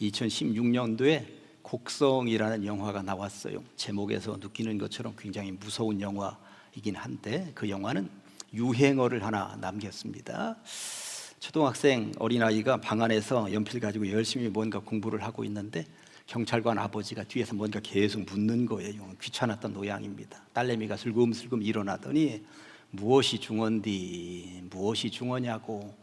2016년도에 곡성이라는 영화가 나왔어요. 제목에서 느끼는 것처럼 굉장히 무서운 영화이긴 한데 그 영화는 유행어를 하나 남겼습니다. 초등학생 어린아이가 방 안에서 연필 가지고 열심히 뭔가 공부를 하고 있는데 경찰관 아버지가 뒤에서 뭔가 계속 묻는 거예요. 귀찮았던 모양입니다. 딸내미가 슬금슬금 일어나더니 무엇이 중원디 무엇이 중원냐고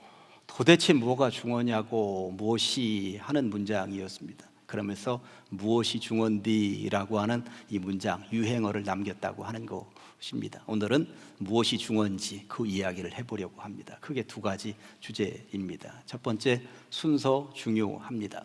도대체 뭐가 중원냐고 무엇이 하는 문장이었습니다. 그러면서 무엇이 중원디라고 하는 이 문장 유행어를 남겼다고 하는 것입니다. 오늘은 무엇이 중원지 그 이야기를 해보려고 합니다. 크게 두 가지 주제입니다. 첫 번째 순서 중요합니다.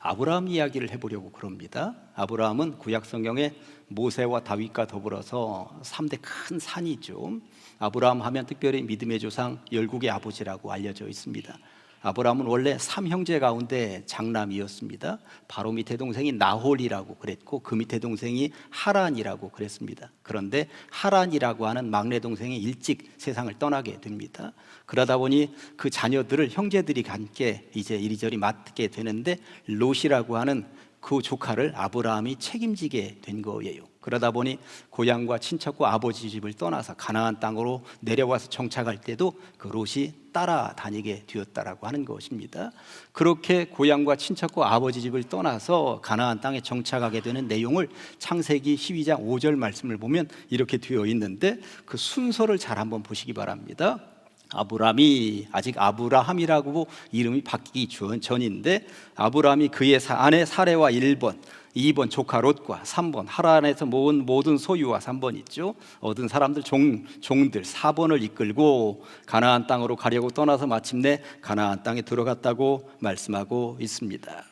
아브라함 이야기를 해보려고 그럽니다. 아브라함은 구약 성경에 모세와 다윗과 더불어서 3대 큰 산이 죠. 아브라함 하면 특별히 믿음의 조상 열국의 아버지라고 알려져 있습니다. 아브라함은 원래 삼형제 가운데 장남이었습니다. 바로 밑에 동생이 나홀이라고 그랬고 그 밑에 동생이 하란이라고 그랬습니다. 그런데 하란이라고 하는 막내 동생이 일찍 세상을 떠나게 됩니다. 그러다 보니 그 자녀들을 형제들이 함께 이제 이리저리 맡게 되는데 롯이라고 하는 그 조카를 아브라함이 책임지게 된 거예요. 그러다 보니 고향과 친척과 아버지 집을 떠나서 가나안 땅으로 내려와서 정착할 때도 그 롯이 따라다니게 되었다라고 하는 것입니다. 그렇게 고향과 친척과 아버지 집을 떠나서 가나안 땅에 정착하게 되는 내용을 창세기 12장 5절 말씀을 보면 이렇게 되어 있는데 그 순서를 잘 한번 보시기 바랍니다. 아브람이 아직 아브라함이라고 이름이 바뀌기 전인데 아브람이 그의 아내 사레와 1번 2번 조카 롯과 3번 하란에서 모은 모든 소유와 3번 있죠. 얻은 사람들 종 종들 4번을 이끌고 가나안 땅으로 가려고 떠나서 마침내 가나안 땅에 들어갔다고 말씀하고 있습니다.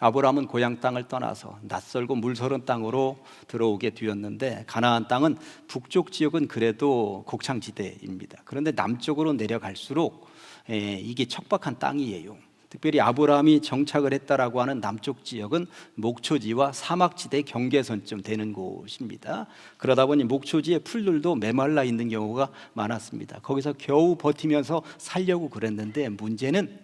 아브라함은 고향 땅을 떠나서 낯설고 물서른 땅으로 들어오게 되었는데 가나안 땅은 북쪽 지역은 그래도 곡창지대입니다. 그런데 남쪽으로 내려갈수록 에, 이게 척박한 땅이에요. 특별히 아브라함이 정착을 했다라고 하는 남쪽 지역은 목초지와 사막지대 경계선쯤 되는 곳입니다. 그러다 보니 목초지의 풀들도 메말라 있는 경우가 많았습니다. 거기서 겨우 버티면서 살려고 그랬는데 문제는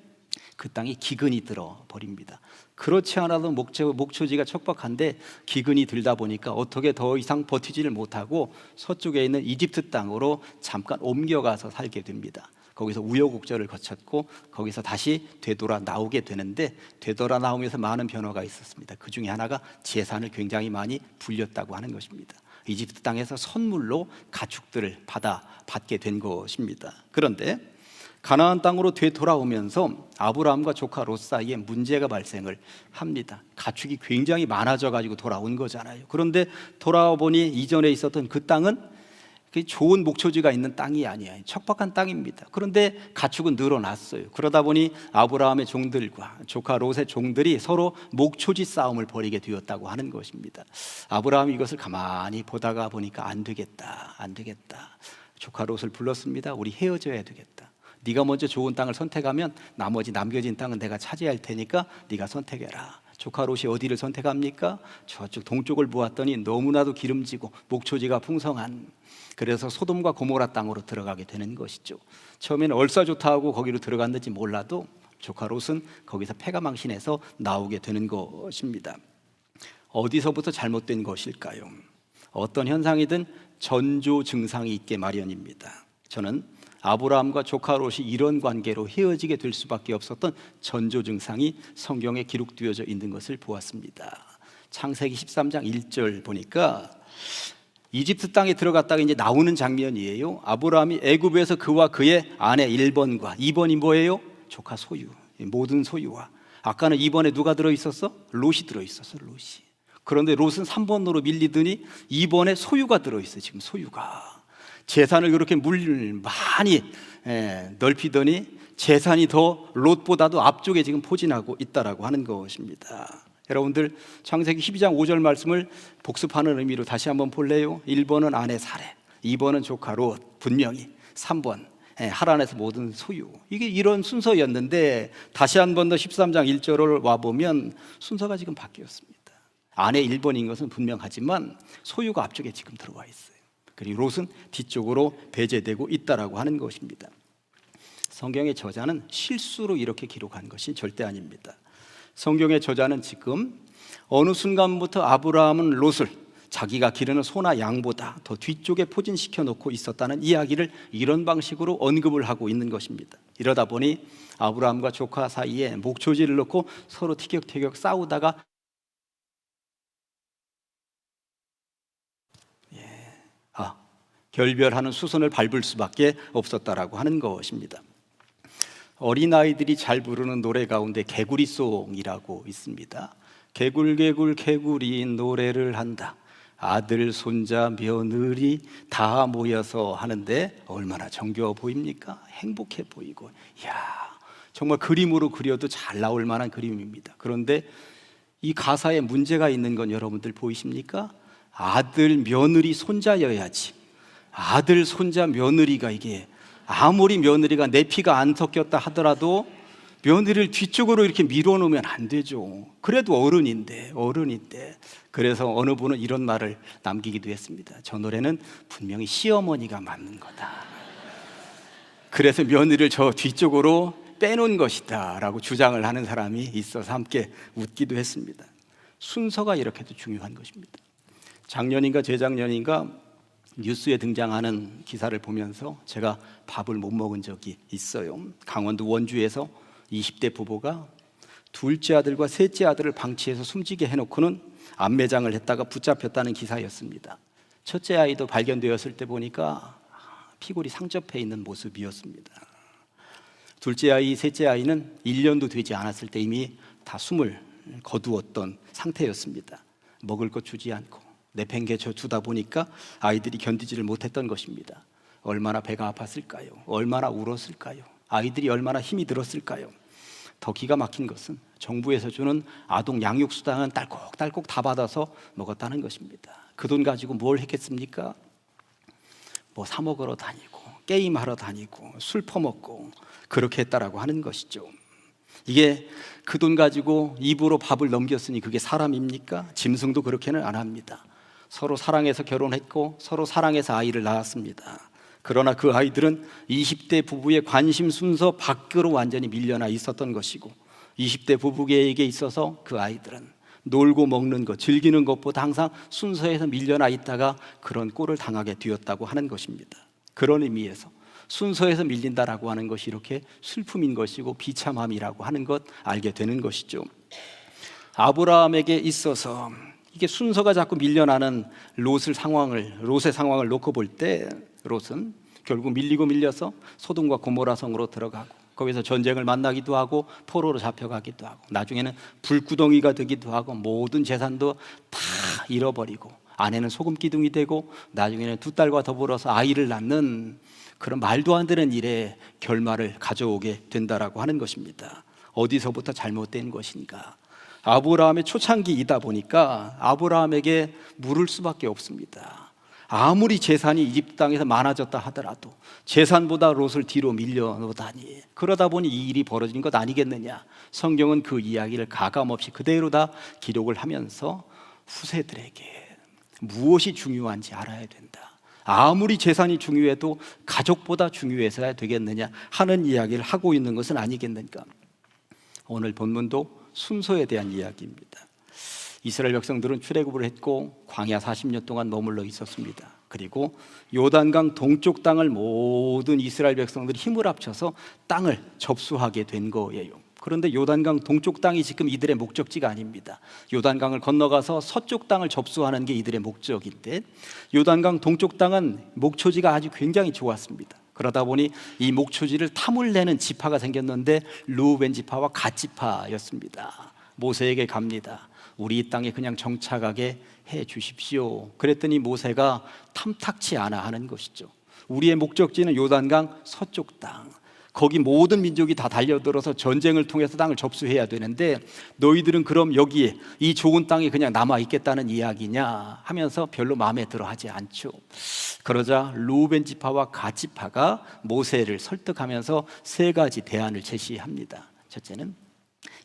그 땅에 기근이 들어 버립니다. 그렇지 않아도 목초, 목초지가 척박한데 기근이 들다 보니까 어떻게 더 이상 버티지를 못하고 서쪽에 있는 이집트 땅으로 잠깐 옮겨가서 살게 됩니다. 거기서 우여곡절을 거쳤고 거기서 다시 되돌아 나오게 되는데 되돌아 나오면서 많은 변화가 있었습니다. 그 중에 하나가 재산을 굉장히 많이 불렸다고 하는 것입니다. 이집트 땅에서 선물로 가축들을 받아 받게 된 것입니다. 그런데 가나안 땅으로 되돌아오면서 아브라함과 조카 롯 사이에 문제가 발생을 합니다. 가축이 굉장히 많아져 가지고 돌아온 거잖아요. 그런데 돌아와 보니 이전에 있었던 그 땅은 좋은 목초지가 있는 땅이 아니에요. 척박한 땅입니다. 그런데 가축은 늘어났어요. 그러다 보니 아브라함의 종들과 조카 롯의 종들이 서로 목초지 싸움을 벌이게 되었다고 하는 것입니다. 아브라함이 이것을 가만히 보다가 보니까 안 되겠다, 안 되겠다. 조카 롯을 불렀습니다. 우리 헤어져야 되겠다. 네가 먼저 좋은 땅을 선택하면 나머지 남겨진 땅은 내가 차지할 테니까 네가 선택해라. 조카 롯이 어디를 선택합니까? 저쪽 동쪽을 보았더니 너무나도 기름지고 목초지가 풍성한 그래서 소돔과 고모라 땅으로 들어가게 되는 것이죠. 처음에는 얼싸 좋다 하고 거기로 들어갔는지 몰라도 조카 롯은 거기서 패가 망신해서 나오게 되는 것입니다. 어디서부터 잘못된 것일까요? 어떤 현상이든 전조 증상이 있게 마련입니다. 저는 아브라함과 조카 롯이 이런 관계로 헤어지게 될 수밖에 없었던 전조 증상이 성경에 기록되어져 있는 것을 보았습니다. 창세기 13장 1절 보니까 이집트 땅에 들어갔다가 이제 나오는 장면이에요. 아브라함이 애굽에서 그와 그의 아내 1번과 2번이 뭐예요? 조카 소유. 모든 소유와 아까는 2번에 누가 들어 있었어? 롯이 들어 있었어. 롯이. 그런데 롯은 3번으로 밀리더니 2번에 소유가 들어 있어. 지금 소유가. 재산을 그렇게 물 많이 예, 넓히더니 재산이 더 롯보다도 앞쪽에 지금 포진하고 있다라고 하는 것입니다. 여러분들 창세기 12장 5절 말씀을 복습하는 의미로 다시 한번 볼래요? 1번은 아내 사례, 2번은 조카 롯, 분명히 3번 예, 하란에서 모든 소유. 이게 이런 순서였는데 다시 한 번 더 13장 1절을 와 보면 순서가 지금 바뀌었습니다. 아내 1번인 것은 분명하지만 소유가 앞쪽에 지금 들어와 있어요. 그리고 롯은 뒤쪽으로 배제되고 있다라고 하는 것입니다. 성경의 저자는 실수로 이렇게 기록한 것이 절대 아닙니다. 성경의 저자는 지금 어느 순간부터 아브라함은 롯을 자기가 기르는 소나 양보다 더 뒤쪽에 포진시켜 놓고 있었다는 이야기를 이런 방식으로 언급을 하고 있는 것입니다. 이러다 보니 아브라함과 조카 사이에 목초지를 놓고 서로 티격태격 싸우다가 아, 결별하는 수선을 밟을 수밖에 없었다라고 하는 것입니다. 어린아이들이 잘 부르는 노래 가운데 개구리송이라고 있습니다. 개굴개굴 개구리 노래를 한다. 아들, 손자, 며느리 다 모여서 하는데 얼마나 정겨워 보입니까? 행복해 보이고, 이야, 정말 그림으로 그려도 잘 나올 만한 그림입니다. 그런데 이 가사에 문제가 있는 건 여러분들 보이십니까? 아들, 며느리, 손자여야지. 아들, 손자, 며느리가 이게 아무리 며느리가 내 피가 안 섞였다 하더라도 며느리를 뒤쪽으로 이렇게 밀어놓으면 안 되죠. 그래도 어른인데, 어른인데. 그래서 어느 분은 이런 말을 남기기도 했습니다. 저 노래는 분명히 시어머니가 맞는 거다. 그래서 며느리를 저 뒤쪽으로 빼놓은 것이다. 라고 주장을 하는 사람이 있어서 함께 웃기도 했습니다. 순서가 이렇게도 중요한 것입니다. 작년인가 재작년인가 뉴스에 등장하는 기사를 보면서 제가 밥을 못 먹은 적이 있어요. 강원도 원주에서 20대 부부가 둘째 아들과 셋째 아들을 방치해서 숨지게 해놓고는 안매장을 했다가 붙잡혔다는 기사였습니다. 첫째 아이도 발견되었을 때 보니까 피골이 상접해 있는 모습이었습니다. 둘째 아이, 셋째 아이는 1년도 되지 않았을 때 이미 다 숨을 거두었던 상태였습니다. 먹을 것 주지 않고 내팽개쳐 주다 보니까 아이들이 견디지를 못했던 것입니다. 얼마나 배가 아팠을까요? 얼마나 울었을까요? 아이들이 얼마나 힘이 들었을까요? 더 기가 막힌 것은 정부에서 주는 아동 양육 수당은 딸꼭딸꼭 다 받아서 먹었다는 것입니다. 그 돈 가지고 뭘 했겠습니까? 뭐 사 먹으러 다니고 게임하러 다니고 술 퍼먹고 그렇게 했다라고 하는 것이죠. 이게 그 돈 가지고 입으로 밥을 넘겼으니 그게 사람입니까? 짐승도 그렇게는 안 합니다. 서로 사랑해서 결혼했고 서로 사랑해서 아이를 낳았습니다. 그러나 그 아이들은 20대 부부의 관심 순서 밖으로 완전히 밀려나 있었던 것이고 20대 부부에게 있어서 그 아이들은 놀고 먹는 것, 즐기는 것보다 항상 순서에서 밀려나 있다가 그런 꼴을 당하게 되었다고 하는 것입니다. 그런 의미에서 순서에서 밀린다라고 하는 것이 이렇게 슬픔인 것이고 비참함이라고 하는 것 알게 되는 것이죠. 아브라함에게 있어서 이게 순서가 자꾸 밀려나는 롯을 상황을 롯의 상황을 놓고 볼 때 롯은 결국 밀리고 밀려서 소돔과 고모라 성으로 들어가고 거기서 전쟁을 만나기도 하고 포로로 잡혀가기도 하고 나중에는 불구덩이가 되기도 하고 모든 재산도 다 잃어버리고 아내는 소금 기둥이 되고 나중에는 두 딸과 더불어서 아이를 낳는 그런 말도 안 되는 일에 결말을 가져오게 된다라고 하는 것입니다. 어디서부터 잘못된 것인가? 아브라함의 초창기이다 보니까 아브라함에게 물을 수밖에 없습니다. 아무리 재산이 이집트 땅에서 많아졌다 하더라도 재산보다 롯을 뒤로 밀려놓다니. 그러다 보니 이 일이 벌어진 것 아니겠느냐. 성경은 그 이야기를 가감없이 그대로 다 기록을 하면서 후세들에게 무엇이 중요한지 알아야 된다. 아무리 재산이 중요해도 가족보다 중요해서야 되겠느냐 하는 이야기를 하고 있는 것은 아니겠는가. 오늘 본문도 순서에 대한 이야기입니다 이스라엘 백성들은 출애굽을 했고 광야 40년 동안 머물러 있었습니다. 그리고 요단강 동쪽 땅을 모든 이스라엘 백성들이 힘을 합쳐서 땅을 접수하게 된 거예요. 그런데 요단강 동쪽 땅이 지금 이들의 목적지가 아닙니다. 요단강을 건너가서 서쪽 땅을 접수하는 게 이들의 목적인데 요단강 동쪽 땅은 목초지가 아주 굉장히 좋았습니다. 그러다 보니 이 목초지를 탐을 내는 지파가 생겼는데 루벤 지파와 갓 지파였습니다. 모세에게 갑니다. 우리 이 땅에 그냥 정착하게 해 주십시오. 그랬더니 모세가 탐탁치 않아 하는 것이죠. 우리의 목적지는 요단강 서쪽 땅. 거기 모든 민족이 다 달려들어서 전쟁을 통해서 땅을 접수해야 되는데 너희들은 그럼 여기에 이 좋은 땅에 그냥 남아 있겠다는 이야기냐 하면서 별로 마음에 들어 하지 않죠. 그러자 루벤 지파와 가 지파가 모세를 설득하면서 세 가지 대안을 제시합니다. 첫째는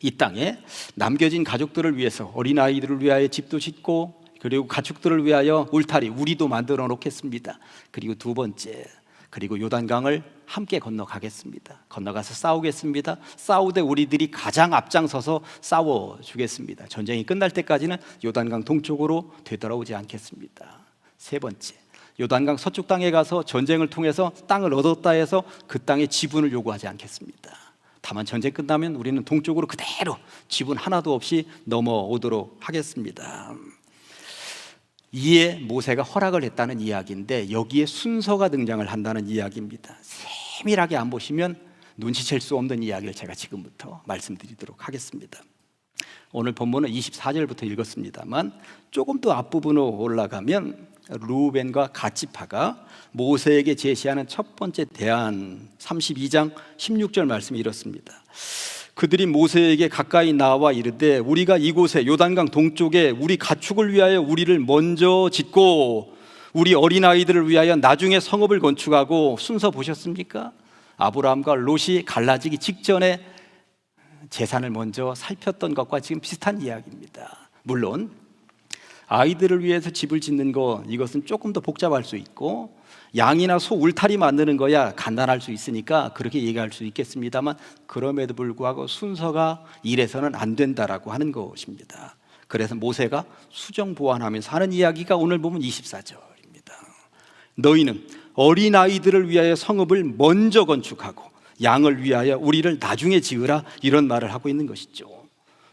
이 땅에 남겨진 가족들을 위해서 어린아이들을 위하여 집도 짓고 그리고 가축들을 위하여 울타리 우리도 만들어 놓겠습니다. 그리고 두 번째 그리고 요단강을 함께 건너가겠습니다. 건너가서 싸우겠습니다. 싸우되 우리들이 가장 앞장서서 싸워 주겠습니다. 전쟁이 끝날 때까지는 요단강 동쪽으로 되돌아오지 않겠습니다. 세 번째, 요단강 서쪽 땅에 가서 전쟁을 통해서 땅을 얻었다 해서 그 땅의 지분을 요구하지 않겠습니다. 다만 전쟁 끝나면 우리는 동쪽으로 그대로 지분 하나도 없이 넘어오도록 하겠습니다. 이에 모세가 허락을 했다는 이야기인데 여기에 순서가 등장을 한다는 이야기입니다. 세밀하게 안 보시면 눈치챌 수 없는 이야기를 제가 지금부터 말씀드리도록 하겠습니다. 오늘 본문은 24절부터 읽었습니다만 조금 더 앞부분으로 올라가면 루벤과 가치파가 모세에게 제시하는 첫 번째 대안 32장 16절 말씀이 이렇습니다. 그들이 모세에게 가까이 나와 이르되 우리가 이곳에 요단강 동쪽에 우리 가축을 위하여 우리를 먼저 짓고 우리 어린 아이들을 위하여 나중에 성읍을 건축하고 순서 보셨습니까? 아브라함과 롯이 갈라지기 직전에 재산을 먼저 살폈던 것과 지금 비슷한 이야기입니다. 물론 아이들을 위해서 집을 짓는 거 이것은 조금 더 복잡할 수 있고 양이나 소 울타리 만드는 거야 간단할 수 있으니까 그렇게 얘기할 수 있겠습니다만 그럼에도 불구하고 순서가 이래서는 안 된다라고 하는 것입니다. 그래서 모세가 수정 보완하면서 하는 이야기가 오늘 보면 24절입니다. 너희는 어린 아이들을 위하여 성읍을 먼저 건축하고 양을 위하여 우리를 나중에 지으라 이런 말을 하고 있는 것이죠.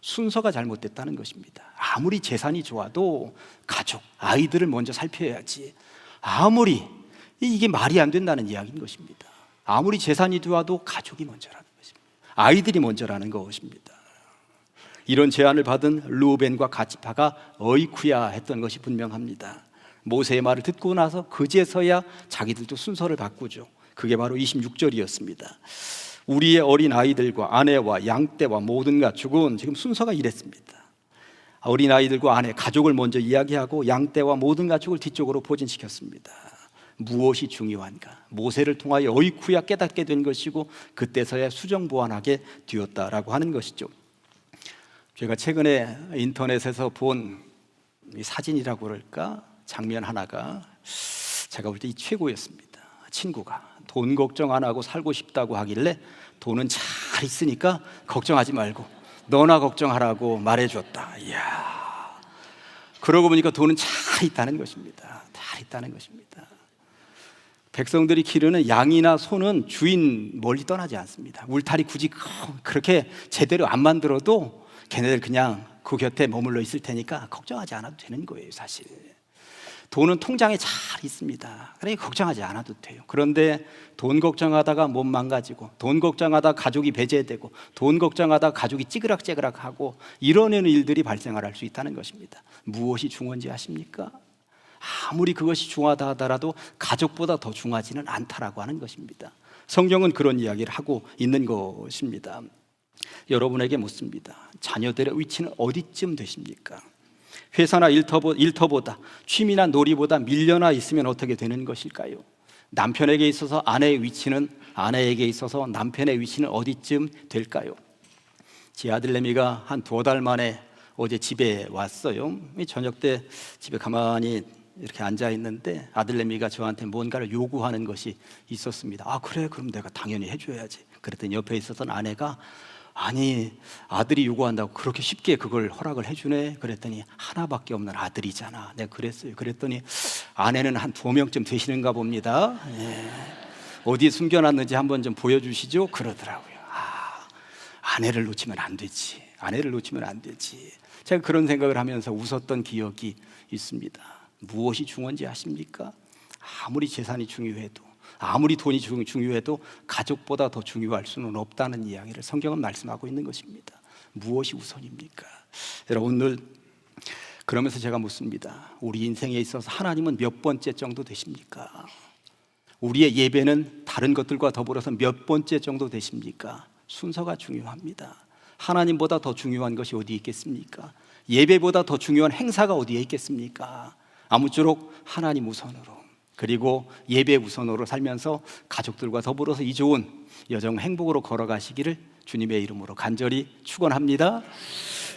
순서가 잘못됐다는 것입니다. 아무리 재산이 좋아도 가족, 아이들을 먼저 살펴야지. 아무리 이게 말이 안 된다는 이야기인 것입니다. 아무리 재산이 좋아도 가족이 먼저라는 것입니다. 아이들이 먼저라는 것입니다. 이런 제안을 받은 루벤과 가치파가 어이쿠야 했던 것이 분명합니다. 모세의 말을 듣고 나서 그제서야 자기들도 순서를 바꾸죠. 그게 바로 26절이었습니다. 우리의 어린 아이들과 아내와 양떼와 모든 가축은 지금 순서가 이랬습니다. 어린 아이들과 아내, 가족을 먼저 이야기하고 양떼와 모든 가축을 뒤쪽으로 포진시켰습니다. 무엇이 중요한가? 모세를 통하여 어이쿠야 깨닫게 된 것이고 그때서야 수정 보완하게 되었다라고 하는 것이죠. 제가 최근에 인터넷에서 본 사진이라고 그럴까 장면 하나가 제가 볼 때 이 최고였습니다. 친구가 돈 걱정 안 하고 살고 싶다고 하길래 돈은 잘 있으니까 걱정하지 말고 너나 걱정하라고 말해줬다. 이야. 그러고 보니까 돈은 잘 있다는 것입니다. 잘 있다는 것입니다. 백성들이 기르는 양이나 소는 주인 멀리 떠나지 않습니다. 울타리 굳이 그렇게 제대로 안 만들어도 걔네들 그냥 그 곁에 머물러 있을 테니까 걱정하지 않아도 되는 거예요, 사실. 돈은 통장에 잘 있습니다. 그러니까 걱정하지 않아도 돼요. 그런데 돈 걱정하다가 몸 망가지고, 돈 걱정하다 가족이 배제되고, 돈 걱정하다 가족이 찌그락찌그락하고 이러는 일들이 발생할 수 있다는 것입니다. 무엇이 중요한지 아십니까? 아무리 그것이 중요하다 하더라도 가족보다 더 중요하지는 않다라고 하는 것입니다. 성경은 그런 이야기를 하고 있는 것입니다. 여러분에게 묻습니다. 자녀들의 위치는 어디쯤 되십니까? 회사나 일터보, 일터보다 취미나 놀이보다 밀려나 있으면 어떻게 되는 것일까요? 남편에게 있어서 아내의 위치는 아내에게 있어서 남편의 위치는 어디쯤 될까요? 제 아들 내미가 한 두 달 만에 어제 집에 왔어요. 저녁 때 집에 가만히 이렇게 앉아 있는데 아들 내미가 저한테 뭔가를 요구하는 것이 있었습니다. 아 그래 그럼 내가 당연히 해줘야지. 그랬더니 옆에 있었던 아내가 아니 아들이 요구한다고 그렇게 쉽게 그걸 허락을 해주네? 그랬더니 하나밖에 없는 아들이잖아. 내가 그랬어요. 그랬더니 아내는 한 두 명쯤 되시는가 봅니다. 예. 어디에 숨겨놨는지 한번 좀 보여주시죠? 그러더라고요. 아, 아내를 놓치면 안 되지. 아내를 놓치면 안 되지. 제가 그런 생각을 하면서 웃었던 기억이 있습니다 무엇이 중요한지 아십니까? 아무리 재산이 중요해도 아무리 돈이 중요해도 가족보다 더 중요할 수는 없다는 이야기를 성경은 말씀하고 있는 것입니다. 무엇이 우선입니까? 여러분 오늘 그러면서 제가 묻습니다. 우리 인생에 있어서 하나님은 몇 번째 정도 되십니까? 우리의 예배는 다른 것들과 더불어서 몇 번째 정도 되십니까? 순서가 중요합니다. 하나님보다 더 중요한 것이 어디 있겠습니까? 예배보다 더 중요한 행사가 어디에 있겠습니까? 아무쪼록 하나님 우선으로 그리고 예배 우선으로 살면서 가족들과 더불어서 이 좋은 여정 행복으로 걸어가시기를 주님의 이름으로 간절히 축원합니다.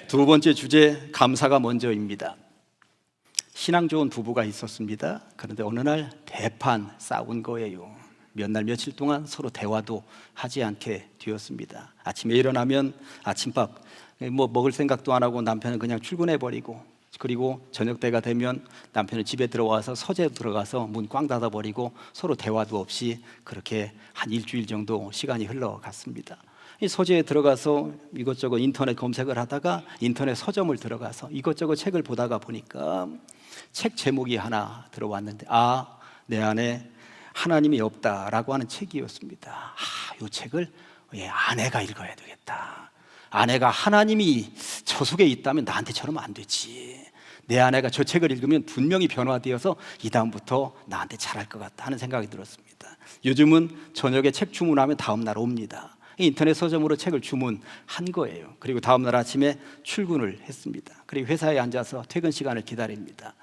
두 번째 주제 감사가 먼저입니다. 신앙 좋은 부부가 있었습니다. 그런데 어느 날 대판 싸운 거예요. 몇 날 며칠 동안 서로 대화도 하지 않게 되었습니다. 아침에 일어나면 아침밥 뭐 먹을 생각도 안 하고 남편은 그냥 출근해 버리고 그리고 저녁 때가 되면 남편은 집에 들어와서 서재 들어가서 문 꽝 닫아 버리고 서로 대화도 없이 그렇게 한 일주일 정도 시간이 흘러갔습니다. 이 서재에 들어가서 이것저것 인터넷 검색을 하다가 인터넷 서점을 들어가서 이것저것 책을 보다가 보니까 책 제목이 하나 들어왔는데 아, 내 안에 하나님이 없다라고 하는 책이었습니다. 아, 이 책을 예, 아내가 읽어야 되겠다. 아내가 하나님이 저 속에 있다면 나한테 저러면 안 되지. 내 아내가 저 책을 읽으면 분명히 변화되어서 이 다음부터 나한테 잘할 것 같다 하는 생각이 들었습니다. 요즘은 저녁에 책 주문하면 다음 날 옵니다. 인터넷 서점으로 책을 주문한 거예요. 그리고 다음 날 아침에 출근을 했습니다. 그리고 회사에 앉아서 퇴근 시간을 기다립니다.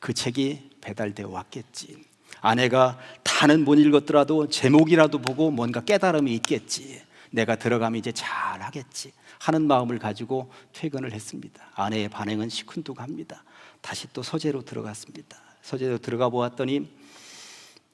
그 책이 배달되어 왔겠지. 아내가 다는 못 읽었더라도 제목이라도 보고 뭔가 깨달음이 있겠지. 내가 들어가면 이제 잘 하겠지. 하는 마음을 가지고 퇴근을 했습니다. 아내의 반응은 시큰둥합니다. 다시 또 서재로 들어갔습니다. 서재로 들어가 보았더니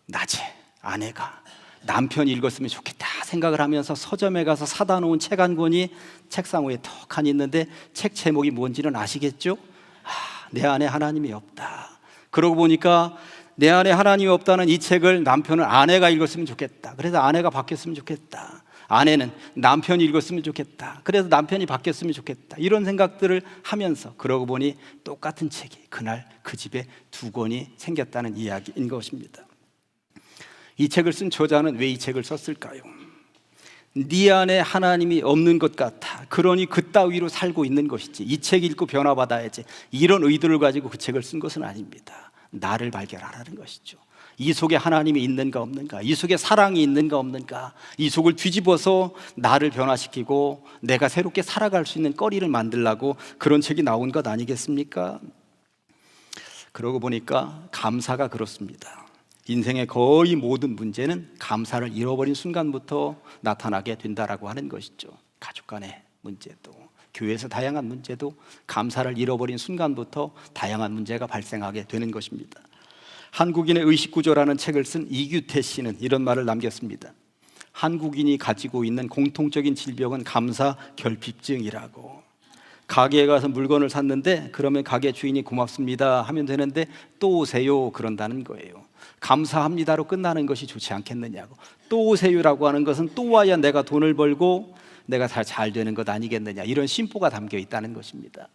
낮에 아내가 남편이 읽었으면 좋겠다 생각을 하면서 서점에 가서 사다 놓은 책 한 권이 책상 위에 턱하니 있는데 책 제목이 뭔지는 아시겠죠? 아, 내 안에 하나님이 없다. 그러고 보니까 내 안에 하나님이 없다는 이 책을 남편은 아내가 읽었으면 좋겠다. 그래서 아내가 바뀌었으면 좋겠다. 아내는 남편이 읽었으면 좋겠다. 그래서 남편이 바뀌었으면 좋겠다. 이런 생각들을 하면서 그러고 보니 똑같은 책이 그날 그 집에 두 권이 생겼다는 이야기인 것입니다. 이 책을 쓴 저자는 왜 이 책을 썼을까요? 네 안에 하나님이 없는 것 같아. 그러니 그 따위로 살고 있는 것이지. 이 책 읽고 변화받아야지. 이런 의도를 가지고 그 책을 쓴 것은 아닙니다. 나를 발견하라는 것이죠. 이 속에 하나님이 있는가 없는가, 이 속에 사랑이 있는가 없는가, 이 속을 뒤집어서 나를 변화시키고 내가 새롭게 살아갈 수 있는 거리를 만들라고 그런 책이 나온 것 아니겠습니까? 그러고 보니까 감사가 그렇습니다. 인생의 거의 모든 문제는 감사를 잃어버린 순간부터 나타나게 된다라고 하는 것이죠. 가족 간의 문제도, 교회에서 다양한 문제도 감사를 잃어버린 순간부터 다양한 문제가 발생하게 되는 것입니다. 한국인의 의식구조라는 책을 쓴 이규태 씨는 이런 말을 남겼습니다. 한국인이 가지고 있는 공통적인 질병은 감사 결핍증이라고. 가게에 가서 물건을 샀는데 그러면 가게 주인이 고맙습니다 하면 되는데 또 오세요 그런다는 거예요. 감사합니다로 끝나는 것이 좋지 않겠느냐고. 또 오세요라고 하는 것은 또 와야 내가 돈을 벌고 내가 잘, 잘 되는 것 아니겠느냐. 이런 심보가 담겨 있다는 것입니다.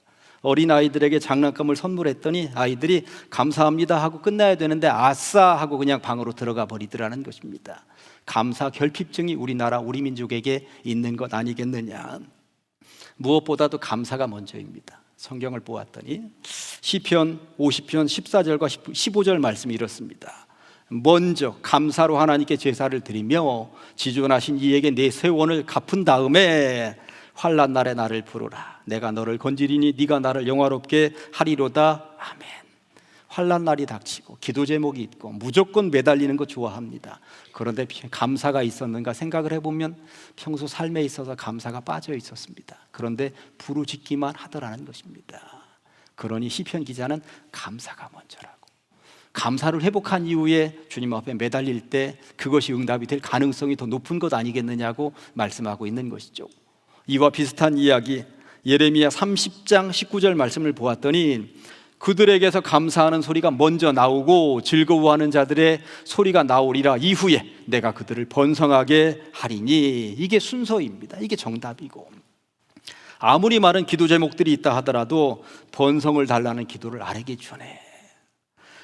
어린 아이들에게 장난감을 선물했더니 아이들이 감사합니다 하고 끝나야 되는데 아싸 하고 그냥 방으로 들어가 버리더라는 것입니다. 감사 결핍증이 우리나라 우리 민족에게 있는 것 아니겠느냐. 무엇보다도 감사가 먼저입니다. 성경을 보았더니 시편 50편 14절과 15절 말씀이 이렇습니다. 먼저 감사로 하나님께 제사를 드리며 지존하신 이에게 내 세원을 갚은 다음에 환란 날에 나를 부르라. 내가 너를 건지리니 네가 나를 영화롭게 하리로다. 아멘. 환란 날이 닥치고 기도 제목이 있고 무조건 매달리는 거 좋아합니다. 그런데 감사가 있었는가 생각을 해보면 평소 삶에 있어서 감사가 빠져 있었습니다. 그런데 부르짖기만 하더라는 것입니다. 그러니 시편 기자는 감사가 먼저라고. 감사를 회복한 이후에 주님 앞에 매달릴 때 그것이 응답이 될 가능성이 더 높은 것 아니겠느냐고 말씀하고 있는 것이죠. 이와 비슷한 이야기 예레미야 30장 19절 말씀을 보았더니 그들에게서 감사하는 소리가 먼저 나오고 즐거워하는 자들의 소리가 나오리라 이후에 내가 그들을 번성하게 하리니 이게 순서입니다. 이게 정답이고 아무리 많은 기도 제목들이 있다 하더라도 번성을 달라는 기도를 아뢰기 전에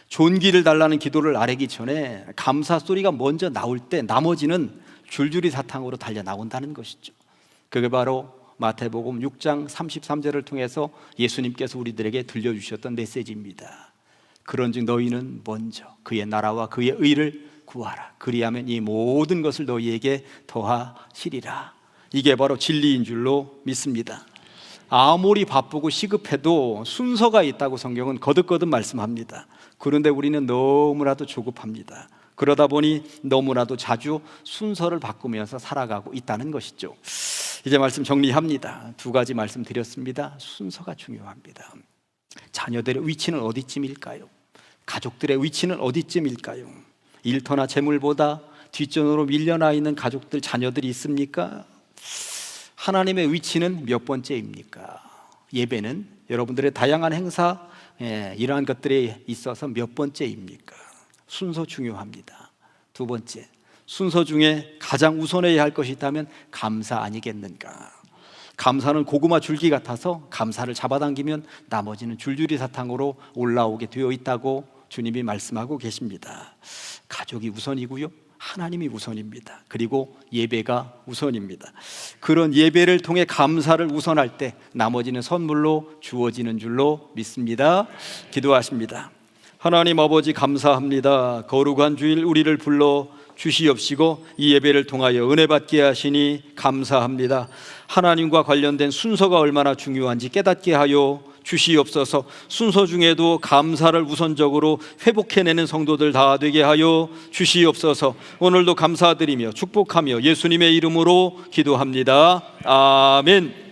존귀를 달라는 기도를 아뢰기 전에 감사 소리가 먼저 나올 때 나머지는 줄줄이 사탕으로 달려 나온다는 것이죠. 그게 바로 마태복음 6장 33절을 통해서 예수님께서 우리들에게 들려주셨던 메시지입니다. 그런즉 너희는 먼저 그의 나라와 그의 의를 구하라. 그리하면 이 모든 것을 너희에게 더하시리라. 이게 바로 진리인 줄로 믿습니다. 아무리 바쁘고 시급해도 순서가 있다고 성경은 거듭거듭 말씀합니다. 그런데 우리는 너무나도 조급합니다. 그러다 보니 너무나도 자주 순서를 바꾸면서 살아가고 있다는 것이죠. 이제 말씀 정리합니다. 두 가지 말씀 드렸습니다. 순서가 중요합니다. 자녀들의 위치는 어디쯤일까요? 가족들의 위치는 어디쯤일까요? 일터나 재물보다 뒷전으로 밀려나 있는 가족들, 자녀들이 있습니까? 하나님의 위치는 몇 번째입니까? 예배는 여러분들의 다양한 행사, 예, 이러한 것들에 있어서 몇 번째입니까? 순서 중요합니다. 두 번째, 순서 중에 가장 우선해야 할 것이 있다면 감사 아니겠는가? 감사는 고구마 줄기 같아서 감사를 잡아당기면 나머지는 줄줄이 사탕으로 올라오게 되어 있다고 주님이 말씀하고 계십니다. 가족이 우선이고요. 하나님이 우선입니다. 그리고 예배가 우선입니다. 그런 예배를 통해 감사를 우선할 때 나머지는 선물로 주어지는 줄로 믿습니다. 기도하십니다. 하나님 아버지 감사합니다. 거룩한 주일 우리를 불러 주시옵시고 이 예배를 통하여 은혜 받게 하시니 감사합니다. 하나님과 관련된 순서가 얼마나 중요한지 깨닫게 하여 주시옵소서. 순서 중에도 감사를 우선적으로 회복해내는 성도들 다 되게 하여 주시옵소서. 오늘도 감사드리며 축복하며 예수님의 이름으로 기도합니다. 아멘.